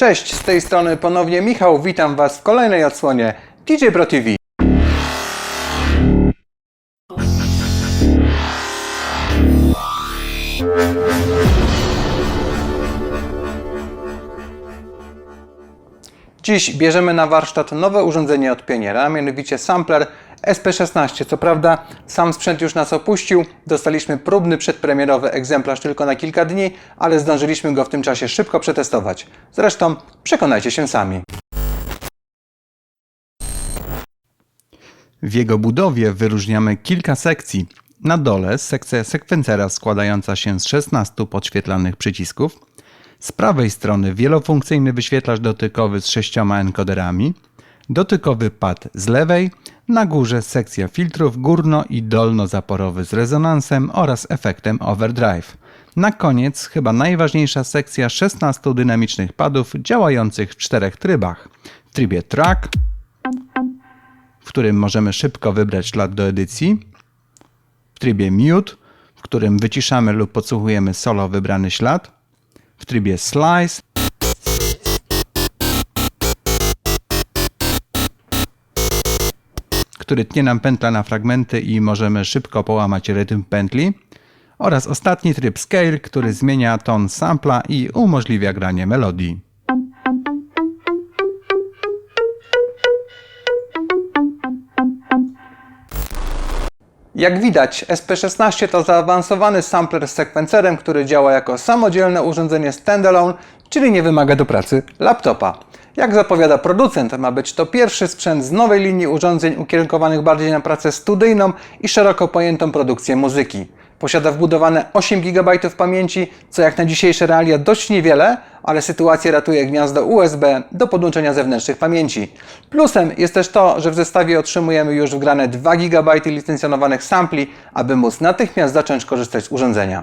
Cześć, z tej strony ponownie Michał, witam Was w kolejnej odsłonie DJ Pro TV. Dziś bierzemy na warsztat nowe urządzenie od Pioniera, mianowicie sampler SP16. Co prawda sam sprzęt już nas opuścił, dostaliśmy próbny przedpremierowy egzemplarz tylko na kilka dni, ale zdążyliśmy go w tym czasie szybko przetestować. Zresztą przekonajcie się sami. W jego budowie wyróżniamy kilka sekcji. Na dole sekcja sekwencera składająca się z 16 podświetlanych przycisków. Z prawej strony wielofunkcyjny wyświetlacz dotykowy z sześcioma encoderami. Dotykowy pad z lewej. Na górze sekcja filtrów górno- i dolnozaporowy z rezonansem oraz efektem overdrive. Na koniec chyba najważniejsza sekcja 16 dynamicznych padów działających w czterech trybach. W trybie track, w którym możemy szybko wybrać ślad do edycji, w trybie mute, w którym wyciszamy lub podsłuchujemy solo wybrany ślad, w trybie slice, który tnie nam pętla na fragmenty i możemy szybko połamać rytm pętli, oraz ostatni tryb scale, który zmienia ton sampla i umożliwia granie melodii. Jak widać, SP16 to zaawansowany sampler z sekwencerem, który działa jako samodzielne urządzenie standalone, czyli nie wymaga do pracy laptopa. Jak zapowiada producent, ma być to pierwszy sprzęt z nowej linii urządzeń ukierunkowanych bardziej na pracę studyjną i szeroko pojętą produkcję muzyki. Posiada wbudowane 8 GB pamięci, co jak na dzisiejsze realia dość niewiele, ale sytuację ratuje gniazdo USB do podłączenia zewnętrznych pamięci. Plusem jest też to, że w zestawie otrzymujemy już wgrane 2 GB licencjonowanych sampli, aby móc natychmiast zacząć korzystać z urządzenia.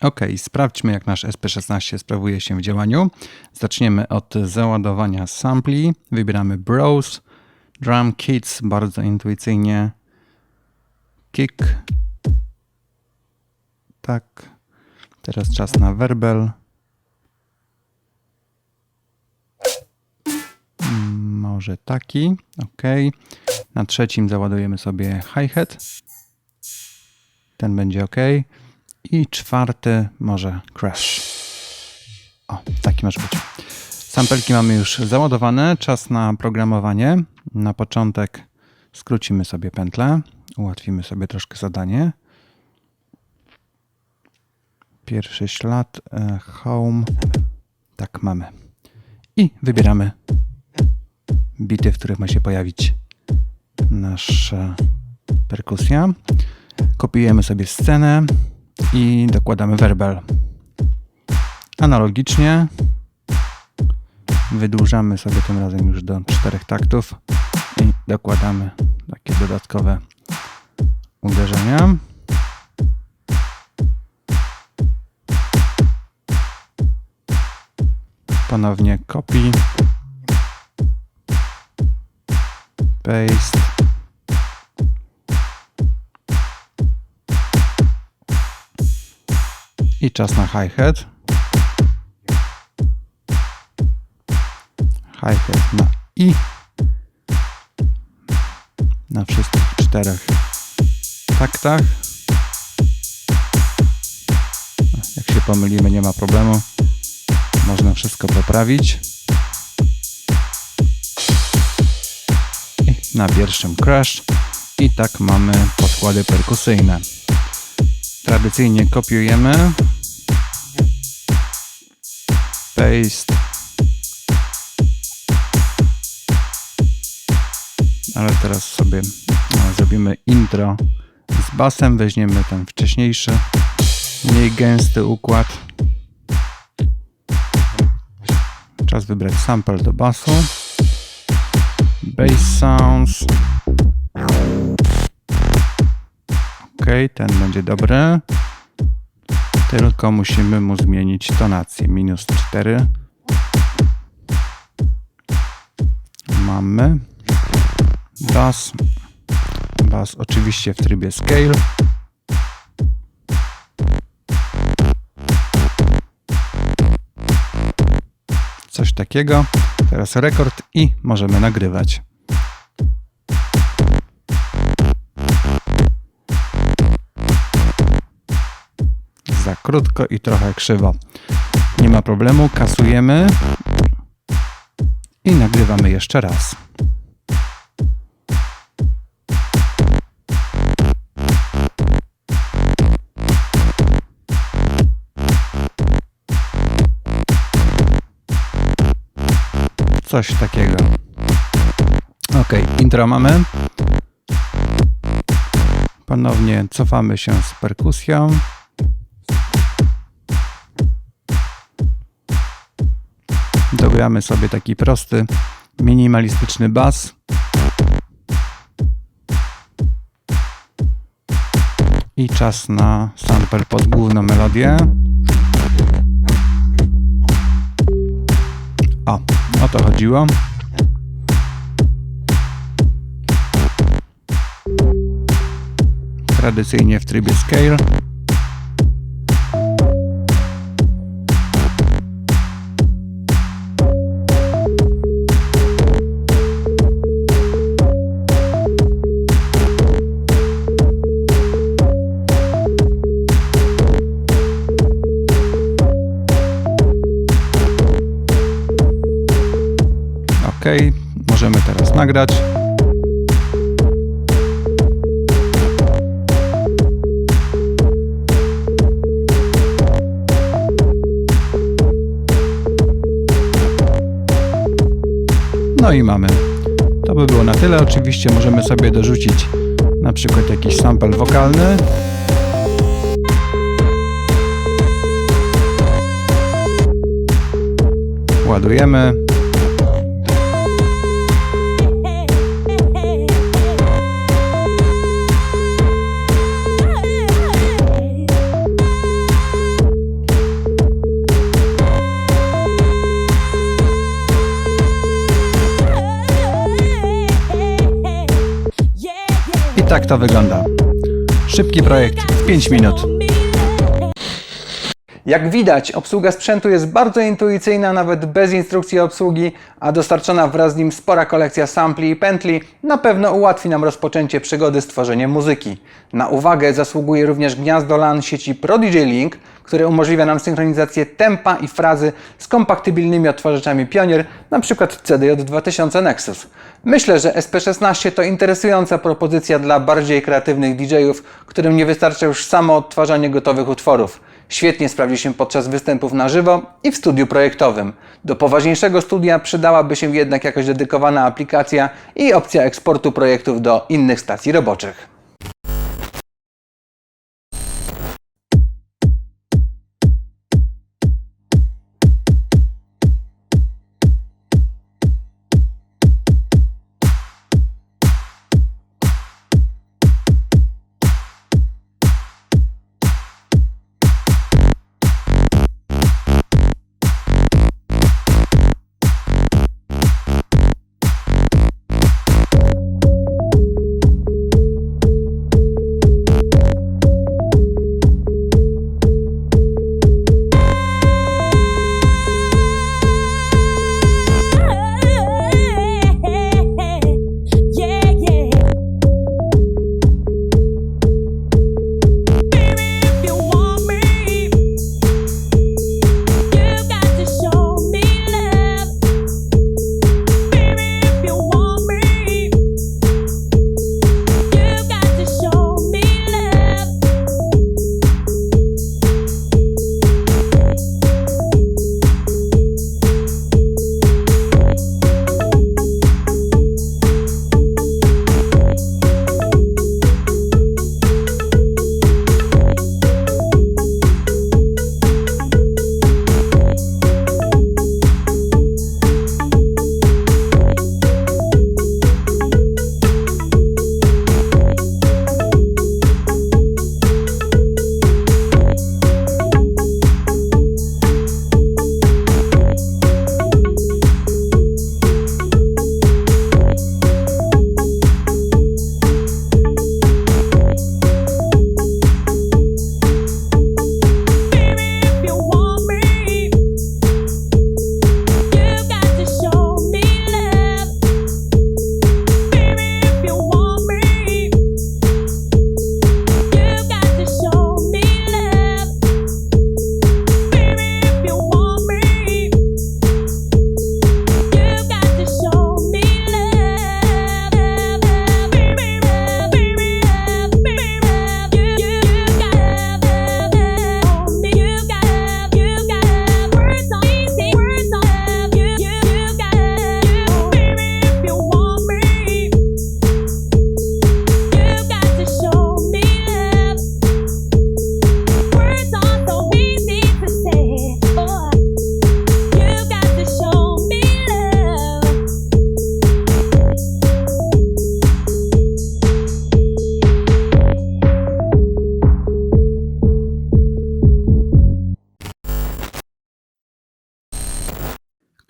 Ok, sprawdźmy jak nasz SP16 sprawuje się w działaniu. Zaczniemy od załadowania sampli. Wybieramy Browse, Drum Kits, bardzo intuicyjnie. Kick. Tak. Teraz czas na werbel. Może taki. Ok. Na trzecim załadujemy sobie hi-hat. Ten będzie ok. I czwarty może crash. O, taki może być. Sampelki mamy już załadowane. Czas na programowanie. Na początek skrócimy sobie pętlę. Ułatwimy sobie troszkę zadanie. Pierwszy ślad, e, home. Tak, mamy. I wybieramy bity, w których ma się pojawić nasza perkusja. Kopiujemy sobie scenę i dokładamy werbel. Analogicznie wydłużamy sobie tym razem już do czterech taktów i dokładamy takie dodatkowe uderzenia. Ponownie copy, paste. I czas na hi-hat. Hi-hat na i. Na wszystkich czterech taktach. Jak się pomylimy, nie ma problemu. Można wszystko poprawić. I na pierwszym crash. I tak mamy podkłady perkusyjne. Tradycyjnie kopiujemy. Paste. Ale teraz sobie e, zrobimy intro z basem. Weźmiemy ten wcześniejszy, mniej gęsty układ. Czas wybrać sample do basu. Bass sounds. Ok, ten będzie dobry tylko musimy mu zmienić tonację. Minus 4. Mamy. Bas. Bas oczywiście w trybie scale. Coś takiego. Teraz rekord i możemy nagrywać. Krótko i trochę krzywo. Nie ma problemu, kasujemy i nagrywamy jeszcze raz. Coś takiego. Ok, intro mamy. Ponownie cofamy się z perkusją. Dogramy sobie taki prosty, minimalistyczny bas. I czas na sample pod główną melodię. O, o to chodziło. Tradycyjnie w trybie scale. Nagrać. No i mamy. To by było na tyle. Oczywiście możemy sobie dorzucić na przykład jakiś sample wokalny. Ładujemy. I tak to wygląda. Szybki projekt w 5 minut. Jak widać, obsługa sprzętu jest bardzo intuicyjna, nawet bez instrukcji obsługi, a dostarczona wraz z nim spora kolekcja sampli i pętli na pewno ułatwi nam rozpoczęcie przygody z tworzeniem muzyki. Na uwagę zasługuje również gniazdo LAN sieci ProDJ Link, które umożliwia nam synchronizację tempa i frazy z kompatybilnymi odtwarzaczami Pionier, np. CDJ2000 Nexus. Myślę, że SP16 to interesująca propozycja dla bardziej kreatywnych DJ-ów, którym nie wystarcza już samo odtwarzanie gotowych utworów. Świetnie sprawdzi się podczas występów na żywo i w studiu projektowym. Do poważniejszego studia przydałaby się jednak jakaś dedykowana aplikacja i opcja eksportu projektów do innych stacji roboczych.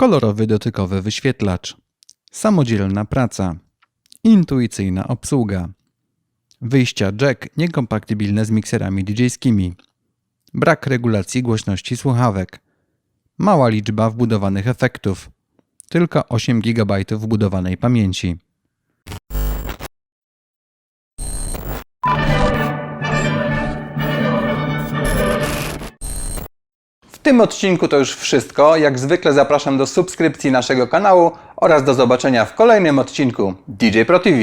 Kolorowy dotykowy wyświetlacz, samodzielna praca, intuicyjna obsługa, wyjścia jack niekompatybilne z mikserami DJ-skimi, brak regulacji głośności słuchawek, mała liczba wbudowanych efektów, tylko 8 GB wbudowanej pamięci. Tym odcinku to już wszystko. Jak zwykle zapraszam do subskrypcji naszego kanału oraz do zobaczenia w kolejnym odcinku DJ Pro TV.